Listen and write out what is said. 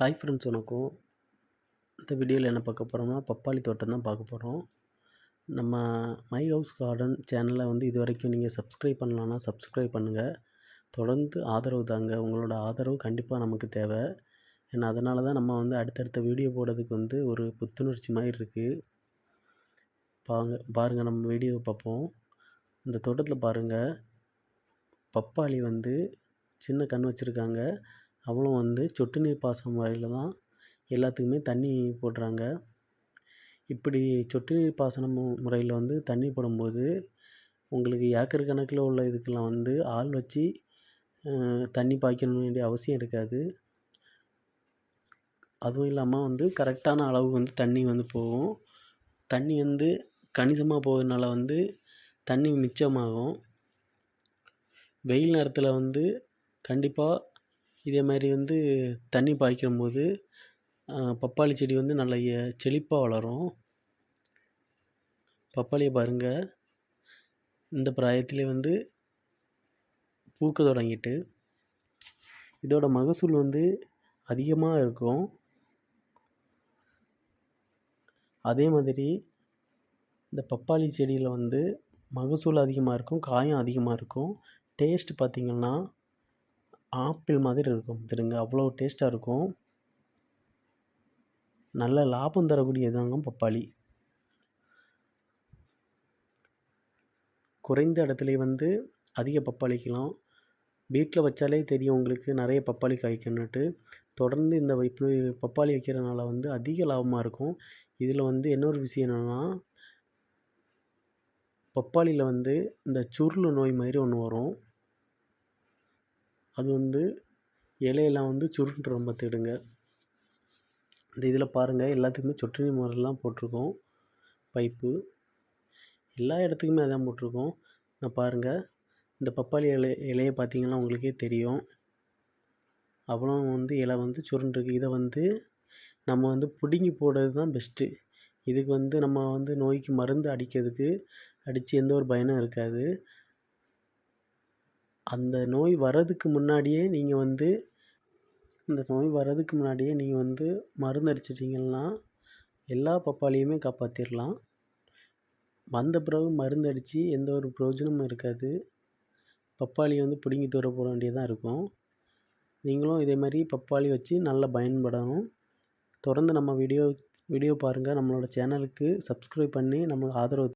Hi friends வணக்கம். இந்த வீடியோவில் என்ன பார்க்க போகிறோம்னா பப்பாளி தோட்டம் தான் பார்க்க போகிறோம் நம்ம மை ஹவுஸ் கார்டன் சேனலை வந்து இது வரைக்கும் நீங்கள் சப்ஸ்கிரைப் பண்ணலான்னா சப்ஸ்கிரைப் பண்ணுங்கள் தொடர்ந்து ஆதரவு தாங்க. உங்களோட ஆதரவு கண்டிப்பாக நமக்கு தேவை. ஏன்னா அதனால தான் நம்ம வந்து அடுத்தடுத்த வீடியோ போடுறதுக்கு வந்து ஒரு புத்துணர்ச்சி மாதிரி இருக்குது பாங்க பாருங்கள் நம்ம வீடியோவை பார்ப்போம். இந்த தோட்டத்தில் பாருங்கள் பப்பாளி வந்து சின்ன கண் வச்சுருக்காங்க. அவளும் வந்து சொட்டு நீர் பாசனம் முறையில் தான் எல்லாத்துக்குமே தண்ணி போடுறாங்க. இப்படி சொட்டு நீர் பாசனம் முறையில் வந்து தண்ணி போடும்போது உங்களுக்கு ஏக்கர் கணக்கில் உள்ள இதுக்கெல்லாம் வந்து ஆள் வச்சு தண்ணி பாய்க்கணும் வேண்டிய அவசியம் இருக்காது. அதுவும் இல்லாமல் வந்து கரெக்டான அளவு வந்து தண்ணி வந்து போகும். தண்ணி வந்து கணிசமாக போகிறதுனால வந்து தண்ணி மிச்சமாகும். வெயில் நேரத்தில் வந்து கண்டிப்பாக இதே மாதிரி வந்து தண்ணி பாய்க்கும்போது பப்பாளி செடி வந்து நல்ல செழிப்பாக வளரும். பப்பாளியை பாருங்கள் இந்த பிராயத்திலே வந்து பூக்க தொடங்கிட்டு இதோட மகசூல் வந்து அதிகமாக இருக்கும். அதே மாதிரி இந்த பப்பாளி செடியில் வந்து மகசூல் அதிகமாக இருக்கும் காயம் அதிகமாக இருக்கும். டேஸ்ட் பார்த்திங்கன்னா ஆப்பிள் மாதிரி இருக்கும் திருங்க அவ்வளோ டேஸ்ட்டாக இருக்கும். நல்ல லாபம் தரக்கூடியதாங்க பப்பாளி. குறைந்த இடத்துல வந்து அதிக பப்பாளிக்கலாம் வீட்டில் வச்சாலே தெரியும் உங்களுக்கு நிறைய பப்பாளி காய்க்கணுட்டு தொடர்ந்து இந்த வைப்பு பப்பாளி வைக்கிறதுனால வந்து அதிக லாபமாக இருக்கும். இதில் வந்து இன்னொரு விஷயம் என்னென்னா பப்பாளியில் வந்து இந்த சுருள் நோய் மாதிரி ஒன்று வரும். அது வந்து இலையெல்லாம் வந்து சுருண்டுரும் பார்த்துக்கிடுங்க இந்த இதில் பாருங்கள் எல்லாத்துக்குமே சொட்டு நீர் முறையெல்லாம் போட்டிருக்கோம். பைப்பு. எல்லா இடத்துக்குமே அதான் போட்டிருக்கோம். நான் பாருங்கள் இந்த பப்பாளி இலை இலையை பார்த்தீங்கன்னா உங்களுக்கே தெரியும். அவ்வளோ வந்து இலை வந்து சுருண்டுருக்கு. இதை வந்து நம்ம வந்து பிடுங்கி போடுறது தான் பெஸ்ட்டு. இதுக்கு வந்து நம்ம வந்து நோய்க்கு மருந்து அடிக்கிறதுக்கு அடித்து எந்த ஒரு பயனும் இருக்காது. அந்த நோய் வர்றதுக்கு முன்னாடியே நீங்கள் வந்து இந்த நோய் வர்றதுக்கு முன்னாடியே நீங்கள் வந்து மருந்து அடிச்சிட்டிங்கன்னா எல்லா பப்பாளியுமே காப்பாற்றிடலாம் வந்த பிறகு மருந்து அடித்து எந்த ஒரு பிரயோஜனமும் இருக்காது. பப்பாளியை வந்து பிடுங்கி தூர போட வேண்டியதாக இருக்கும். நீங்களும் இதே மாதிரி பப்பாளி வச்சு நல்லா பயன்படணும். தொடர்ந்து நம்ம வீடியோ வீடியோ பாருங்கள் நம்மளோட சேனலுக்கு சப்ஸ்கிரைப் பண்ணி நம்மளுக்கு ஆதரவு